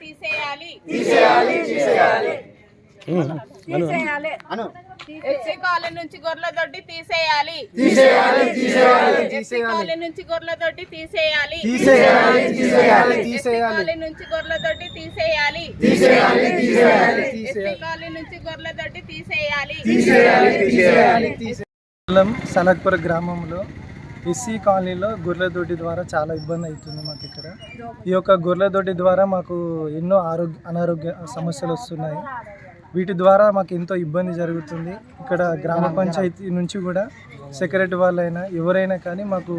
తీసేయాలి. తీసేయాలి SC colony నుంచి గొర్రెల దొడ్డి తీసేయాలి. ఎస్సీ కాలనీ నుంచి గొర్రెల దొడ్డి తీసేయాలి. కాలనీ నుంచి గొర్రెల దొడ్డి తీసేయాలి. ఎస్సీ కాలనీ నుంచి గొర్రెల దొడ్డి తీసేయాలి. మండలం సనక్పుర గ్రామంలో ఎస్సీ కాలనీలో గొర్రెల దొడ్డి ద్వారా చాలా ఇబ్బంది అవుతుంది మాకు ఇక్కడ. ఈ యొక్క గొర్రెల దొడ్డి ద్వారా మాకు ఎన్నో ఆరోగ్య అనారోగ్య సమస్యలు వస్తున్నాయి. వీటి ద్వారా మాకు ఎంతో ఇబ్బంది జరుగుతుంది. ఇక్కడ గ్రామ పంచాయతీ నుంచి కూడా సెక్రటరీ వాళ్ళైనా ఎవరైనా కానీ మాకు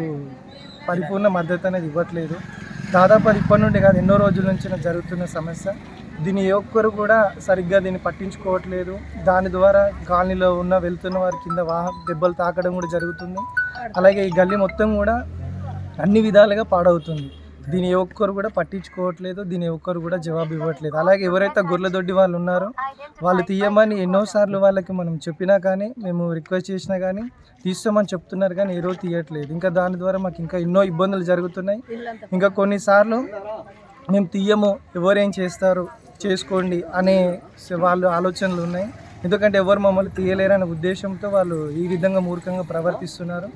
పరిపూర్ణ మద్దతు అనేది ఇవ్వట్లేదు. దాదాపు అది ఇప్పటి నుండి కాదు ఎన్నో రోజుల నుంచి జరుగుతున్న సమస్య. దీని ఒక్కరు కూడా సరిగ్గా దీన్ని పట్టించుకోవట్లేదు. దాని ద్వారా కాలనీలో ఉన్న వెళ్తున్న వారి కింద వాహన దెబ్బలు తాకడం కూడా జరుగుతుంది. అలాగే ఈ గల్లీ మొత్తం కూడా అన్ని విధాలుగా పాడవుతుంది. దీని ఒక్కరు కూడా పట్టించుకోవట్లేదు దీని ఒక్కరు కూడా జవాబు ఇవ్వట్లేదు. అలాగే ఎవరైతే గొర్రెల దొడ్డి వాళ్ళు ఉన్నారో వాళ్ళు తీయమని ఎన్నోసార్లు వాళ్ళకి మనం చెప్పినా కానీ మేము రిక్వెస్ట్ చేసినా కానీ తీస్తామని చెప్తున్నారు కానీ ఏ రోజు తీయట్లేదు. ఇంకా దాని ద్వారా మాకు ఇంకా ఎన్నో ఇబ్బందులు జరుగుతున్నాయి. ఇంకా కొన్నిసార్లు మేము తీయము ఎవరేం చేస్తారు చేసుకోండి అనే వాళ్ళు ఆలోచనలు ఉన్నాయి. ఎందుకంటే ఎవరు మమ్మల్ని తీయలేరనే ఉద్దేశంతో వాళ్ళు ఈ విధంగా మూర్ఖంగా ప్రవర్తిస్తున్నారు.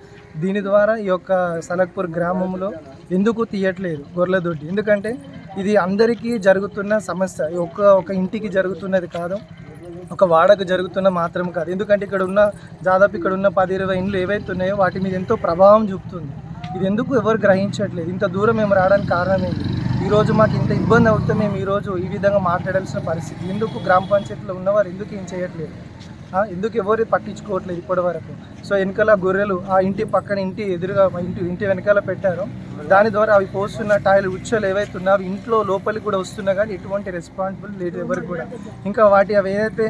దీని ద్వారా ఈ యొక్క సలక్పూర్ గ్రామంలో ఎందుకు తీయట్లేదు గొర్రెదొడ్డి ఎందుకంటే ఇది అందరికీ జరుగుతున్న సమస్య. ఒక ఒక్క ఒక ఇంటికి జరుగుతున్నది కాదు ఒక వాడకు జరుగుతున్న మాత్రం కాదు. ఎందుకంటే ఇక్కడ ఉన్న దాదాపు ఇక్కడ ఉన్న పది ఇరవై ఇండ్లు ఏవైతే ఉన్నాయో వాటి మీద ఎంతో ప్రభావం చూపుతుంది. ఇది ఎందుకు ఎవరు గ్రహించట్లేదు? ఇంత దూరం మేము రావడానికి కారణం ఏంటి? ఈరోజు మాకు ఇంత ఇబ్బంది అవుతే మేము ఈరోజు ఈ విధంగా మాట్లాడాల్సిన పరిస్థితి. ఎందుకు గ్రామ పంచాయతీలో ఉన్నవారు ఎందుకు ఏం చేయట్లేదు? ఎందుకు ఎవరు పట్టించుకోవట్లేదు ఇప్పటి వరకు? సో వెనకాల గొర్రెలు ఆ ఇంటి పక్కన ఇంటి ఎదురుగా ఇంటి ఇంటి వెనకాల పెట్టారు. దాని ద్వారా అవి పోస్తున్న టాయిలు ఉచ్చలు ఏవైతే ఇంట్లో లోపలికి కూడా వస్తున్నా కానీ ఎటువంటి రెస్పాన్సిబుల్ లేదు ఎవరికి కూడా. ఇంకా వాటి అవి ఏదైతే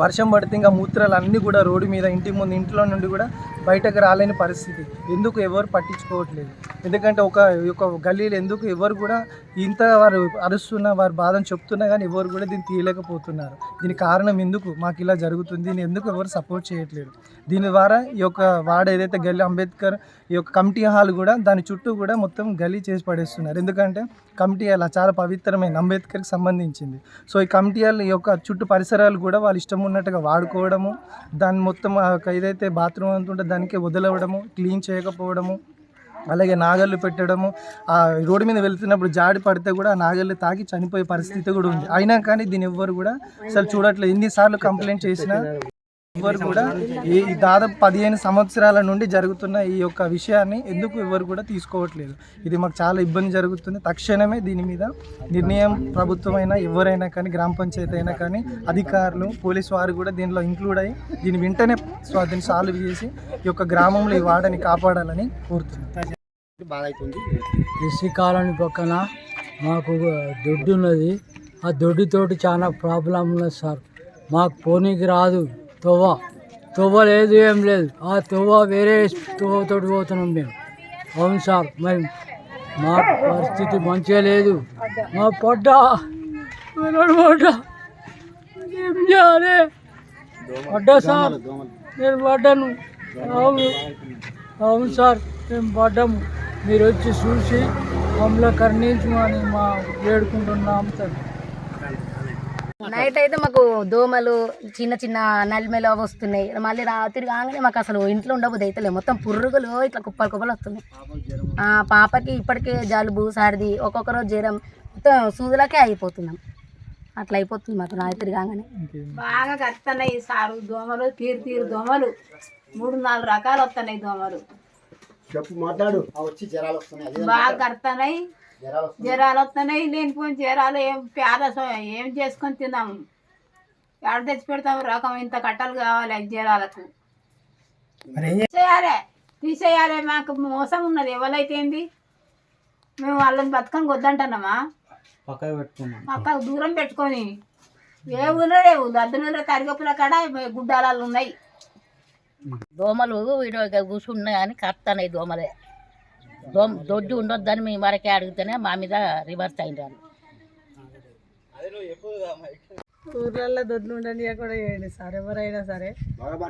వర్షం పడితే ఇంకా మూత్రాలు అన్నీ కూడా రోడ్డు మీద ఇంటి ముందు ఇంట్లో నుండి కూడా బయటకు రాలేని పరిస్థితి. ఎందుకు ఎవరు పట్టించుకోవట్లేదు? ఎందుకంటే ఒక ఒక గల్లీలో ఎందుకు ఎవరు కూడా ఇంత వారు అరుస్తున్న వారి బాధను చెప్తున్నా కానీ ఎవరు కూడా దీన్ని తీయలేకపోతున్నారు. దీని కారణం ఎందుకు? మాకు ఇలా జరుగుతుంది. దీన్ని ఎందుకు ఎవరు సపోర్ట్ చేయట్లేదు? దీని ద్వారా ఈ యొక్క వాడ ఏదైతే గల్లీ అంబేద్కర్ ఈ యొక్క కమిటీ హాల్ కూడా దాని చుట్టూ కూడా మొత్తం గలీ చేసి పడేస్తున్నారు. ఎందుకంటే కమిటీ హాల్ చాలా పవిత్రమైన అంబేద్కర్కి సంబంధించింది. సో ఈ కమిటీ హాల్ ఈ యొక్క చుట్టూ పరిసరాలు కూడా వాళ్ళు ఇష్టం ఉన్నట్టుగా వాడుకోవడము దాన్ని మొత్తం ఏదైతే బాత్రూమ్ అంటుంటే దానికి వదిలవడము క్లీన్ చేయకపోవడము అలాగే నాగళ్ళు పెట్టడము ఆ రోడ్డు మీద వెళ్తున్నప్పుడు జాడి పడితే కూడా ఆ నాగళ్ళు తాకి చనిపోయే పరిస్థితి కూడా ఉంది. అయినా కానీ దీని ఎవ్వరు కూడా అసలు చూడట్లేదు. ఎన్నిసార్లు కంప్లైంట్ చేసినా ఎవరు కూడా ఈ దాదాపు పదిహేను సంవత్సరాల నుండి జరుగుతున్న ఈ యొక్క విషయాన్ని ఎందుకు ఎవరు కూడా తీసుకోవట్లేదు? ఇది మాకు చాలా ఇబ్బంది జరుగుతుంది. తక్షణమే దీని మీద నిర్ణయం ప్రభుత్వం అయినా ఎవరైనా కానీ గ్రామ పంచాయతీ అయినా కానీ అధికారులు పోలీసు వారు కూడా దీనిలో ఇంక్లూడ్ అయ్యి దీన్ని వెంటనే దీన్ని సాల్వ్ చేసి ఈ యొక్క గ్రామంలో ఈ వాడని కాపాడాలని కోరుతున్నాను ఎస్సీ కాలనీ పక్కన మాకు దొడ్డు ఉన్నది ఆ దొడ్డుతోటి చాలా ప్రాబ్లం ఉన్నది సార్. మాకు పోనీకి రాదు. తొవ్వ తొవ్వ లేదు ఏం లేదు. ఆ తొవ్వ వేరే తొవ్వతోటి పోతున్నాం మేము. అవును సార్ మరి మా పరిస్థితి మంచిగా లేదు. మా పొట్ట వినడు ఏం చేయాలి? పడ్డా సార్? నేను పడ్డాను. అవును. అవును సార్ మేము పడ్డాము. మీరు వచ్చి చూసి మమ్మల్ని కరుణించమని మా వేడుకుంటున్నాం సార్. నైట్ అయితే మాకు దోమలు చిన్న చిన్న నలిమెలు అవి వస్తున్నాయి. మళ్ళీ రాత్రి కాగానే మాకు అసలు ఇంట్లో ఉండబోదు అయితే మొత్తం పురుగులు ఇట్లా కుప్పలు కుప్పలు వస్తున్నాయి. ఆ పాపకి ఇప్పటికే జలుబు సర్ది ఒక్కొక్క రోజు జ్వరం మొత్తం సూదులకే అయిపోతున్నాం. అట్లా అయిపోతుంది మాకు రాత్రి కాగానే. బాగా కడుతున్నాయి సారు దోమలు తీరు తీరు దోమలు. మూడు నాలుగు రకాలు వస్తున్నాయి దోమలు. బాగా కడుతున్నాయి. జ్వరాలు వస్తున్నాయి లేనిపోయిన జ్వరాలు ఏం పేద ఏం చేసుకొని తిందాము ఎక్కడ తెచ్చి పెడతాము రకం ఇంత కట్టలు కావాలి జ్వరాలకు. తీసేయాలి తీసేయాలి మాకు మోసం ఉన్నది. ఎవరైతే ఏంది? మేము వాళ్ళని బతకం వద్దంటున్నామా? పక్క దూరం పెట్టుకొని. ఏ ఊళ్ళో లేవు. దద్దులలో కరిగప్పుల కాడ గుడ్డాలు ఉన్నాయి. దోమలు వీడియో కూర్చున్నాయి కానీ కరుతున్నాయి దోమలే. దోమ దొడ్డి ఉండొద్దని మేము వరకే అడిగితేనే మా మీద రివర్స్ అయింది వాళ్ళు ఊర్లలో దొడ్లు ఉండనియకుండా చేయండి సార్ ఎవరైనా సరే.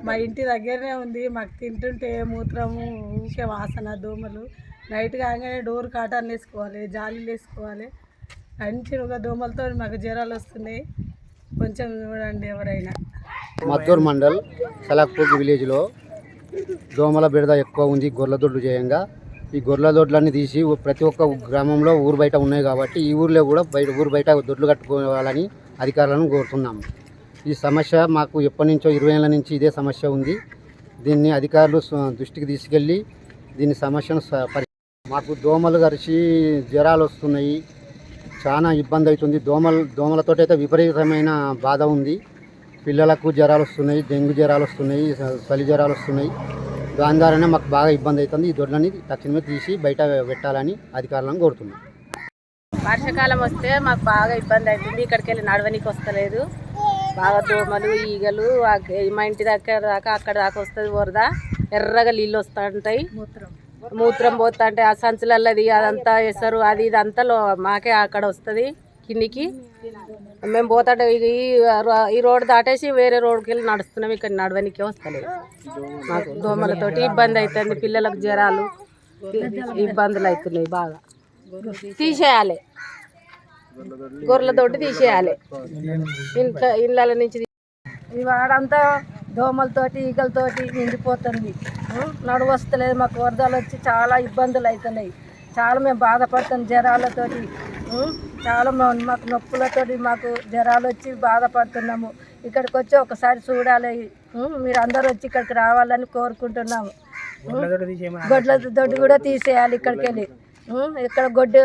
మా ఇంటి దగ్గరనే ఉంది మాకు తింటుంటే మూత్రము ఊకే వాసన దోమలు. నైట్ కాగానే డోర్ కాటన్లు వేసుకోవాలి జాలీలు వేసుకోవాలి. కంటిన్యూగా దోమలతో మాకు జ్వరాలు వస్తున్నాయి. కొంచెం చూడండి ఎవరైనా. మద్దూరు మండల్ సలాక్పూర్ విలేజ్లో దోమల బిడద ఎక్కువ ఉంది గొర్రెల దొడ్లు చేయంగా. ఈ గొర్రెల దొడ్లన్నీ తీసి ప్రతి ఒక్క గ్రామంలో ఊరు బయట ఉన్నాయి కాబట్టి ఈ ఊర్లో కూడా బయట ఊరు బయట దొడ్లు కట్టుకోవాలని అధికారులను కోరుతున్నాము ఈ సమస్య మాకు ఎప్పటి నుంచో ఇరవై ఏళ్ళ నుంచి ఇదే సమస్య ఉంది. దీన్ని అధికారులు దృష్టికి తీసుకెళ్ళి దీని సమస్యను స- మాకు దోమలు కరిచి జ్వరాలు వస్తున్నాయి. చాలా ఇబ్బంది అవుతుంది. దోమలు దోమలతో అయితే విపరీతమైన బాధ ఉంది. పిల్లలకు జ్వరాలు వస్తున్నాయి డెంగ్యూ జ్వరాలు వస్తున్నాయి చలి జ్వరాలు వస్తున్నాయి. దాని ద్వారానే మాకు బాగా ఇబ్బంది అవుతుంది. ఈ దొడ్లని తక్షణమే తీసి బయట పెట్టాలని అధికారులను కోరుతున్నాం. వర్షాకాలం వస్తే మాకు బాగా ఇబ్బంది అవుతుంది. ఇక్కడికి వెళ్ళి నడవనికి వస్తలేదు. బాగా దోమలు ఈగలు మా ఇంటి దగ్గర దాకా అక్కడ దాకా వస్తుంది వరద. ఎర్రగా నీళ్ళు వస్తూ ఉంటాయి మూత్రం పోతా అంటే ఆ సంచులల్లది అదంతా వేస్తారు. అది ఇది అంతలో మాకే అక్కడ వస్తుంది. కిందికి. మేము పోతాడు ఈ ఈ రోడ్ దాటేసి వేరే రోడ్కి వెళ్ళి నడుస్తున్నాం. ఇక్కడ నడవనికే వస్తలేదు. మాకు దోమలతోటి ఇబ్బంది అవుతుంది పిల్లలకు జ్వరాలు ఇబ్బందులు అవుతున్నాయి బాగా. తీసేయాలి. గొర్రెలతోటి తీసేయాలి. ఇంట్లో ఇళ్ళ నుంచి ఈ వాడంతా దోమలతోటి ఈగలతోటి నిండిపోతుంది. నడువస్తలేదు. మాకు వరదలు వచ్చి చాలా ఇబ్బందులు అవుతున్నాయి. చాలా మేము బాధపడుతున్నాం జ్వరాలతోటి. చాలా మా- మాకు నొప్పులతోటి మాకు జ్వరాలు వచ్చి బాధపడుతున్నాము ఇక్కడికి వచ్చి ఒకసారి చూడాలి? మీరు అందరూ వచ్చి ఇక్కడికి రావాలని కోరుకుంటున్నాము? గొడ్ల దొడ్డి కూడా తీసేయాలి ఇక్కడికి వెళ్ళి? ఇక్కడ గొడ్డు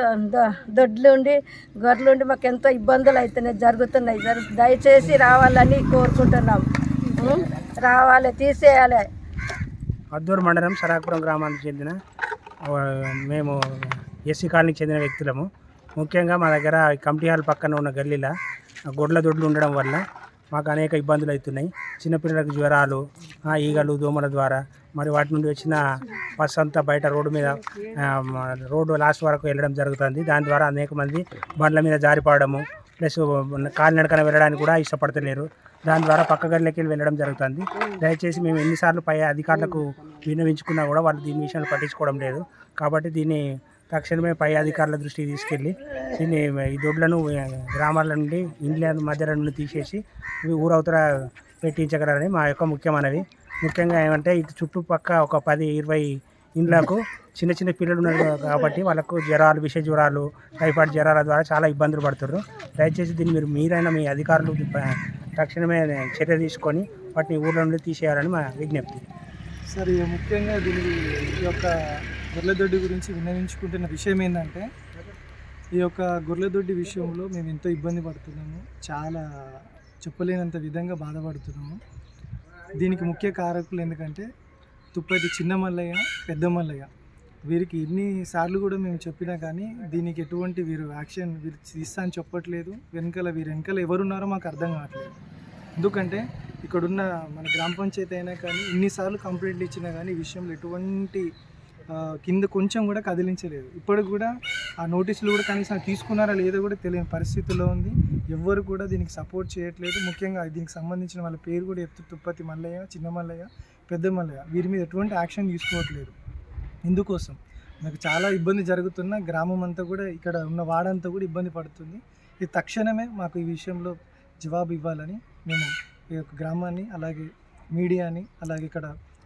దొడ్లు ఉండి గొర్రెలు ఉండి మాకు ఎంతో ఇబ్బందులు అవుతున్నాయి జరుగుతున్నాయి జరు- దయచేసి రావాలని కోరుకుంటున్నాం ఉం? రావాలి తీసేయాలి అద్దూరు మండలం సరాకుపురం గ్రామానికి చెందిన మేము ఎస్సీ కాలనీకి చెందిన వ్యక్తులము ముఖ్యంగా మా దగ్గర కమిటీ హాల్ పక్కన ఉన్న గల్లీలో గొడ్ల దొడ్లు ఉండడం వల్ల మాకు అనేక ఇబ్బందులు అవుతున్నాయి. చిన్నపిల్లలకు జ్వరాలు ఈగలు దోమల ద్వారా మరి వాటి నుండి వచ్చిన బస్ అంతా బయట రోడ్డు మీద రోడ్డు లాస్ట్ వరకు వెళ్ళడం జరుగుతుంది. దాని ద్వారా అనేక మంది బండ్ల మీద జారిపడము ప్లస్ కాలినడకన వెళ్ళడానికి కూడా ఇష్టపడతలేరు. దాని ద్వారా పక్క గదిలోకి వెళ్ళి వెళ్ళడం జరుగుతుంది. దయచేసి మేము ఎన్నిసార్లు పై అధికారులకు విన్నవించుకున్నా కూడా వాళ్ళు దీని విషయాన్ని పట్టించుకోవడం లేదు. కాబట్టి దీన్ని తక్షణమే పై అధికారుల దృష్టికి తీసుకెళ్ళి దీన్ని ఈ దొడ్లను గ్రామాల నుండి ఇండ్ల మధ్యలో నుండి తీసేసి ఊరవతల పెట్టించగలరని మా యొక్క ముఖ్యమైనది ముఖ్యంగా ఏమంటే ఇటు చుట్టుపక్క ఒక పది ఇరవై ఇండ్లకు చిన్న చిన్న పిల్లలు ఉన్నారు కాబట్టి వాళ్ళకు జ్వరాలు విష జ్వరాలు టైఫాయిడ్ జ్వరాల ద్వారా చాలా ఇబ్బందులు పడుతున్నారు దయచేసి దీన్ని మీరు మీరైనా మీ అధికారులు తక్షణమే చర్య తీసుకొని వాటిని ఊర్ల నుండి తీసేయాలని మా విజ్ఞప్తి. సరే ముఖ్యంగా దీని ఈ యొక్క గొర్రెదొడ్డి గురించి విన్నవించుకుంటున్న విషయం ఏంటంటే ఈ యొక్క గొర్రెదొడ్డి విషయంలో మేము ఎంతో ఇబ్బంది పడుతున్నాము. చాలా చెప్పలేనంత విధంగా బాధపడుతున్నాము. దీనికి ముఖ్య కారకులు ఎందుకంటే తుప్పటి చిన్న మల్లయ్య పెద్ద మల్లయ్య వీరికి ఎన్నిసార్లు కూడా మేము చెప్పినా కానీ దీనికి ఎటువంటి వీరు యాక్షన్ వీరు తీస్తా అని చెప్పట్లేదు. వెనకాల వీరు వెనకాల ఎవరున్నారో మాకు అర్థం కావట్లేదు. ఎందుకంటే ఇక్కడున్న మన గ్రామ పంచాయతీ అయినా కానీ ఇన్నిసార్లు కంప్లైంట్లు ఇచ్చినా కానీ ఈ విషయంలో ఎటువంటి కింద కొంచెం కూడా కదిలించలేదు. ఇప్పటికి కూడా ఆ నోటీసులు కూడా కనీసం తీసుకున్నారా లేదో కూడా తెలియని పరిస్థితుల్లో ఉంది. ఎవ్వరు కూడా దీనికి సపోర్ట్ చేయట్లేదు. ముఖ్యంగా దీనికి సంబంధించిన వాళ్ళ పేరు కూడా ఎత్తు తుప్పతి మల్లయ్య చిన్న మల్లయ్య పెద్ద మల్లయ్య వీరి మీద ఎటువంటి యాక్షన్ తీసుకోవట్లేదు. ఇందుకోసం నాకు చాలా ఇబ్బంది జరుగుతున్న గ్రామం అంతా కూడా ఇక్కడ ఉన్న వాడంతా కూడా ఇబ్బంది పడుతుంది. ఇది తక్షణమే మాకు ఈ విషయంలో జవాబు ఇవ్వాలని మేము ఈ యొక్క గ్రామాన్ని అలాగే మీడియాని అలాగే ఇక్కడ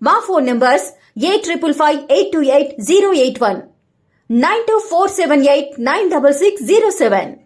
My phone numbers 8558 081 92478 96607.